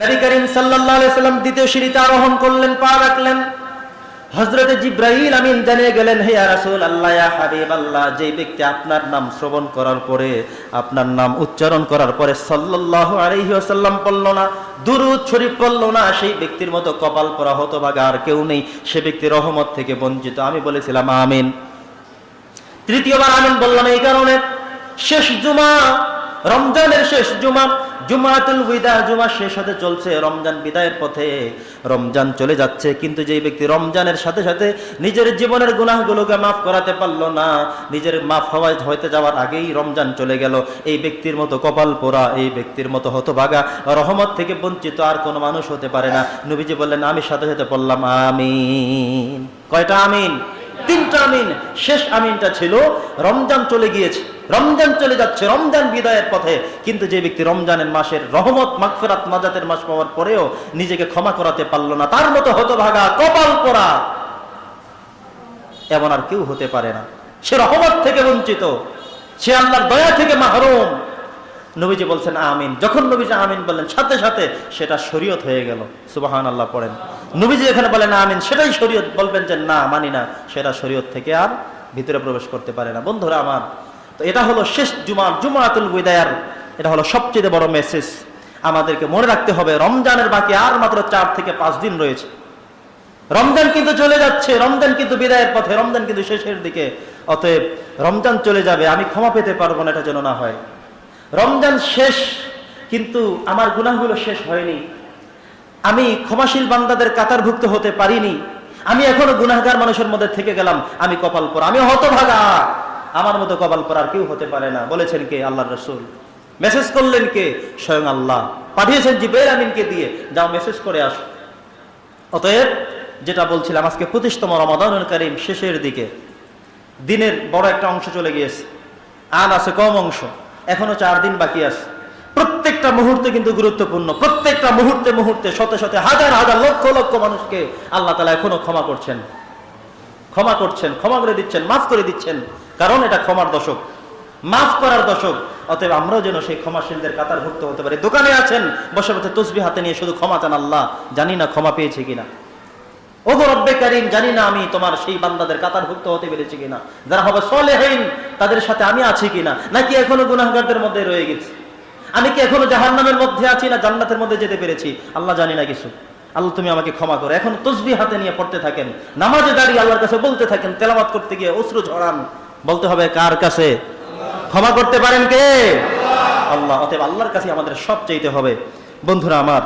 নবী করিম সাল্লাম দ্বিতীয় সিঁড়িতে আরোহণ করলেন, পা রাখলেন। হযরতে জিব্রাইল আমিন জানিয়ে গেলেন, হে রাসূল আল্লাহ আল্লাহ যেই ব্যক্তি আপনার নাম শ্রবণ করার পরে, আপনার নাম উচ্চারণ করার পরে সাল্লাল্লাহু আলাইহি ওয়াসাল্লাম পড়ল না, দুরূদ শরীফ পড়ল না, সেই ব্যক্তির মতো কপাল পরা হতভাগা আর কেউ নেই, সে ব্যক্তি রহমত থেকে বঞ্চিত। আমি বলেছিলাম, আমিন। তৃতীয়বার আমিন বললাম, এই কারণে শেষ জুমা রমজানের শেষ জুমা, জুমাতুল বিদা জুমা শেষ হতে চলছে, রমজান বিদায়ের পথে। রমজান চলে যাচ্ছে, কিন্তু যেই ব্যক্তি রমজানের সাথে সাথে নিজের জীবনের গুনাহগুলোকে মাফ করাতে পারল না, নিজের মাফ হওয়ায় হইতে যাওয়ার আগেই রমজান চলে গেল। এই ব্যক্তির মতো কপাল পোড়া, এই ব্যক্তির মতো হতভাগা, রহমত থেকে বঞ্চিত আর কোনো মানুষ হতে পারে না। নবীজি বললেন, আমি সাথে সাথে বললাম আমিন। কয়টা আমিন? তিনটা আমিন, শেষ আমিনটা ছিল, রমজান চলে গিয়েছে। রমজান চলে যাচ্ছে, রমজান বিদায়ের পথে। কিন্তু যে ব্যক্তি রমজানের মাসের রহমত, মাগফিরাত, নাজাতের মাস পাওয়ার পরেও নিজেকে ক্ষমা করাতে পারল না, তার মতো হতভাগা, কপাল পরা এমন আর কেউ হতে পারে না। সে রহমত থেকে বঞ্চিত, সে আল্লাহর দয়া থেকে মাহরুম। নবীজি বলছেন আমিন। যখন নবীজি আমিন বললেন, সাথে সাথে সেটা শরীয়ত হয়ে গেল। সুবাহান আল্লাহ পড়েন। নবীজি এখানে বলেন আমিন, সেটাই শরীয়ত। বলবেন যে না, মানি না, সেটা শরীয়ত থেকে আর ভিতরে প্রবেশ করতে পারে না। বন্ধুরা আমার, তো এটা হলো শেষ জুমার, জুমাতুল বিদায়ার এটা হলো সবচেয়ে বড় মেসেজ আমাদেরকে মনে রাখতে হবে, রমজানের বাকি আর মাত্র চার থেকে পাঁচ দিন রয়েছে। রমজান কিন্তু চলে যাচ্ছে, রমজান কিন্তু বিদায়ের পথে, রমজান কিন্তু শেষের দিকে। অতএব রমজান চলে যাবে, আমি ক্ষমা পেতে পারব না, এটা যেন না হয়। রমজান শেষ, কিন্তু আমার গুনাহগুলো শেষ হয়নি। আমি ক্ষমাশীল বান্দাদের কাতারভুক্ত হতে পারিনি। আমি এখনও গুনাহগার মানুষের মধ্যে থেকে গেলাম। আমি কপাল পর, আমি হতভাগা। আমার মতো কপাল আর কেউ হতে পারে না। বলেছেন কে? আল্লাহ রসুল। মেসেজ করলেন কে? স্বয়ং আল্লাহ। পাঠিয়েছেন জিবের আমিনকে দিয়ে। যাও মেসেজ করে আস। অতএব যেটা বলছিলাম, আজকে পঁচিশতম রমাদানুল করিম শেষের দিকে। দিনের বড় একটা অংশ চলে গিয়েছে। আর আছে কম অংশ। এখনও চার দিন বাকি আছে। প্রত্যেকটা মুহূর্তে কিন্তু গুরুত্বপূর্ণ। প্রত্যেকটা মুহূর্তে মুহূর্তে, শতে শতে, হাজার হাজার, লক্ষ লক্ষ মানুষকে আল্লাহ তালা এখনও ক্ষমা করছেন। ক্ষমা করছেন, ক্ষমা করে দিচ্ছেন, মাফ করে দিচ্ছেন। কারণ এটা ক্ষমার দশক। মাফ করার দশক। অতএব আমরাও যেন সেই ক্ষমাশীলদের কাতারভুক্ত হতে পারি। দোকানে আছেন, বসে বসে তসবি হাতে নিয়ে শুধু ক্ষমা চান আল্লাহ। জানি না ক্ষমা পেয়েছে কিনা। ওগো রব্বে জানি না আমি তোমার সেই বান্দাদের হতে পেরেছি কিনা। যারা হবে সলেহীন, তাদের সাথে আমি আছি কিনা? নাকি এখনও গুনাহগারদের মধ্যে রয়ে গেছি? আমি কি এখনও মধ্যে আছি না জান্নাতের মধ্যে যেতে পেরেছি? আল্লাহ জানি না কিছু। আল্লাহ তুমি আমাকে ক্ষমা করো। এখন তসবি হাতে নিয়ে পড়তে থাকেন। নামাজে দাঁড়িয়ে আল্লাহর কাছে বলতে থাকেন তেলাবাত করতে গিয়ে অশ্রু ঝরান। বলতে হবে, কার কাছে? ক্ষমা করতে পারেন কে? আল্লাহ। অতএব আল্লাহর কাছে আমাদের সব চাইতে হবে। বন্ধুরা আমার